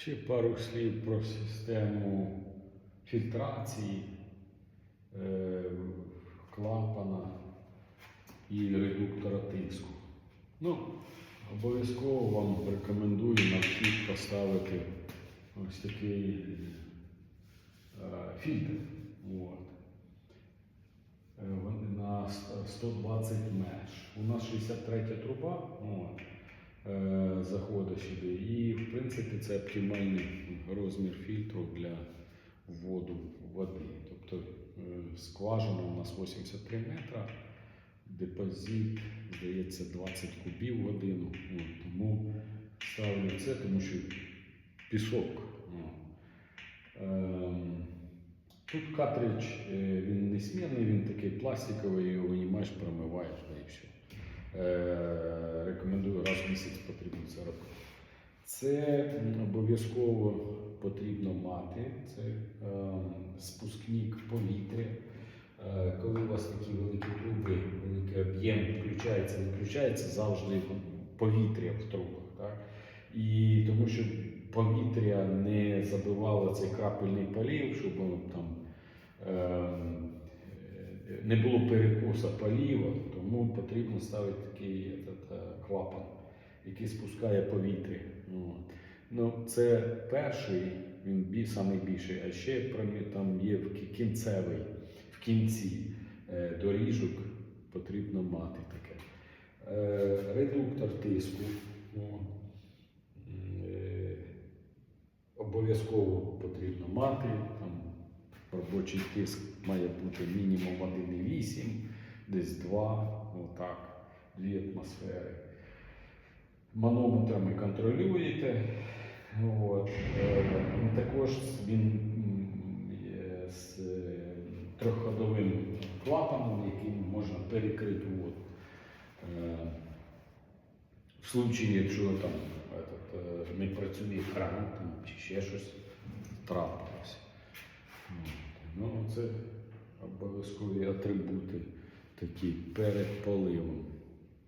Ще пару слів про систему фільтрації е, клапана і редуктора тиску. Ну, обов'язково вам рекомендую на вхід поставити ось такий е, фільтр. От. Е, на 120 меж. У нас 63 труба от, заходить сюди. І, в принципі, це оптимальний розмір фільтру для вводу води. Тобто е, скважина у нас 83 метра, депозит, здається, 20 кубів в годину. Тому ставлю це, тому що пісок. Ем, Тут картридж, е, він не смірний, він такий пластиковий, його винімаєш, промиваєш, да і все. 40. Це обов'язково потрібно мати. Це е, спускник повітря. Е, коли у вас такі великі труби, великий об'єм включається, виключається завжди повітря в трубах. Так? І тому що повітря не забивало цей крапельний полів, щоб там. Е, не було перекуса поліва, тому потрібно ставити такий этот, е, клапан який спускає повітря. Ну, от. ну, це перший, він бі, найбільший, а ще там є кінцевий, в кінці е, доріжок потрібно мати таке. Е, редуктор тиску. Ну, е, обов'язково потрібно мати. Там робочий тиск має бути мінімум 1,8, десь 2, отак, 2 атмосфери. Манометрами контролюєте. От. Е, Також він з е, трьохходовим клапаном, яким можна перекрити воду. Е, в случаї, якщо там этот, не працює кран чи ще щось трапилося. Ну, це обов'язкові атрибути такі перед поливом.